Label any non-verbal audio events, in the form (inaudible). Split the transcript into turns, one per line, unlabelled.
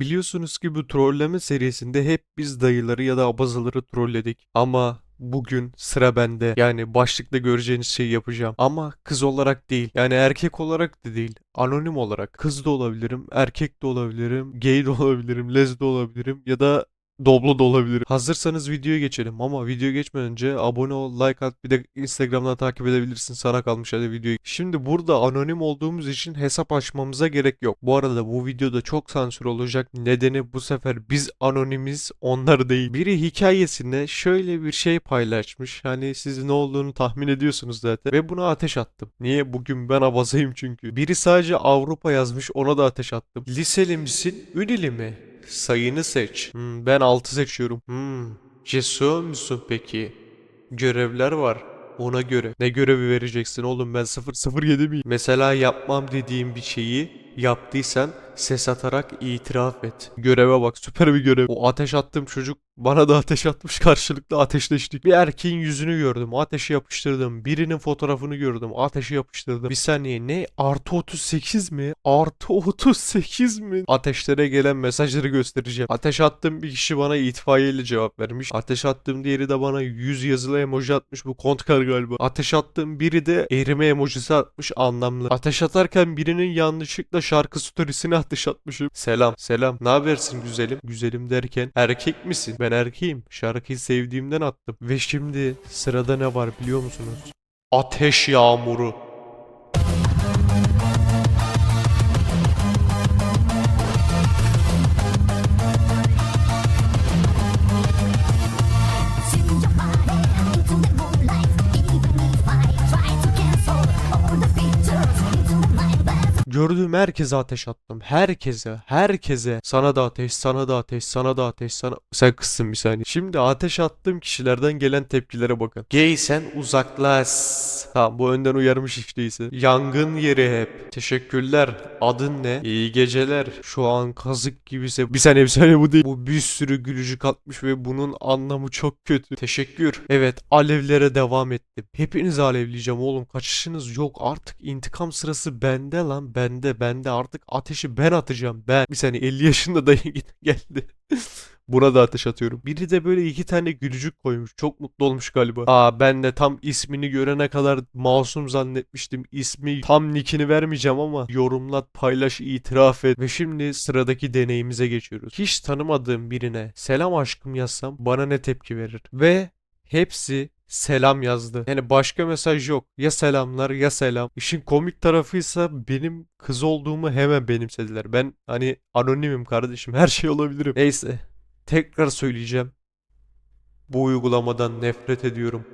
Biliyorsunuz ki bu trolleme serisinde hep biz dayıları ya da abazaları trolledik. Ama bugün sıra bende. Yani başlıkta göreceğiniz şeyi yapacağım. Ama kız olarak değil. Yani erkek olarak da değil. Anonim olarak. Kız da olabilirim, erkek de olabilirim, gay de olabilirim, lez de olabilirim ya da Doblo da olabilir. Hazırsanız videoya geçelim ama video geçmeden önce abone ol, like at bir de Instagram'dan takip edebilirsin. Sana kalmış hadi videoyu. Şimdi burada anonim olduğumuz için hesap açmamıza gerek yok. Bu arada bu videoda çok sansür olacak. Nedeni bu sefer biz anonimiz, onlar değil. Biri hikayesinde şöyle bir şey paylaşmış. Hani siz ne olduğunu tahmin ediyorsunuz zaten. Ve buna ateş attım. Niye? Bugün ben abazayım çünkü. Biri sadece Avrupa yazmış ona da ateş attım. Liseli misin? Ünili mi? Sayını seç. Hmm, ben 6 seçiyorum. Hmm. Cesur musun peki? Görevler var. Ona göre. Ne görevi vereceksin oğlum ben 007 miyim? Mesela yapmam dediğim bir şeyi yaptıysan ses atarak itiraf et. Göreve bak süper bir görev. O ateş attığım çocuk bana da ateş atmış karşılıklı ateşleştik. Bir erkeğin yüzünü gördüm ateşi yapıştırdım. Birinin fotoğrafını gördüm ateşi yapıştırdım. Bir saniye ne? Artı 38 mi? Artı 38 mi? Ateşlere gelen mesajları göstereceğim. Ateş attığım bir kişi bana itfaiyeyle cevap vermiş. Ateş attığım diğeri de bana 100 yazılı emoji atmış. Bu kontkar galiba. Ateş attığım biri de erime emojisi atmış anlamlı. Ateş atarken birinin yanlışlıkla şarkı storiesine ateş atmışım. Selam. Selam. Ne habersin güzelim? Güzelim derken erkek misin? Ben erkeğim. Şarkıyı sevdiğimden attım. Ve şimdi sırada ne var biliyor musunuz? Ateş yağmuru. Gördüğüm herkese ateş attım. Herkese, herkese. Sana da ateş, sana da ateş, sana da ateş, sana... Sen kızsın bir saniye. Şimdi ateş attığım kişilerden gelen tepkilere bakın. Gay sen uzaklaş. Tamam bu önden uyarmış hiç değilse. Yangın yeri hep. Teşekkürler. Adın ne? İyi geceler. Şu an kazık gibiyse... Bir saniye bir saniye bu değil. Bu bir sürü gülücük atmış ve bunun anlamı çok kötü. Teşekkür. Evet alevlere devam ettim. Hepinizi alevleyeceğim oğlum. Kaçışınız yok. Artık intikam sırası bende lan. Bende bende artık ateşi ben atacağım ben. Bir saniye 50 yaşında dayı (laughs) geldi. (laughs) Buna da ateş atıyorum. Biri de böyle iki tane gülücük koymuş. Çok mutlu olmuş galiba. Aa ben de tam ismini görene kadar masum zannetmiştim. İsmi tam nickini vermeyeceğim ama yorumlat, paylaş, itiraf et. Ve şimdi sıradaki deneyimize geçiyoruz. Hiç tanımadığım birine selam aşkım yazsam bana ne tepki verir? Ve hepsi selam yazdı. Yani başka mesaj yok. Ya selamlar ya selam. İşin komik tarafıysa benim kız olduğumu hemen benimsediler. Ben hani anonimim kardeşim. Her şey olabilirim. Neyse. Tekrar söyleyeceğim. Bu uygulamadan nefret ediyorum.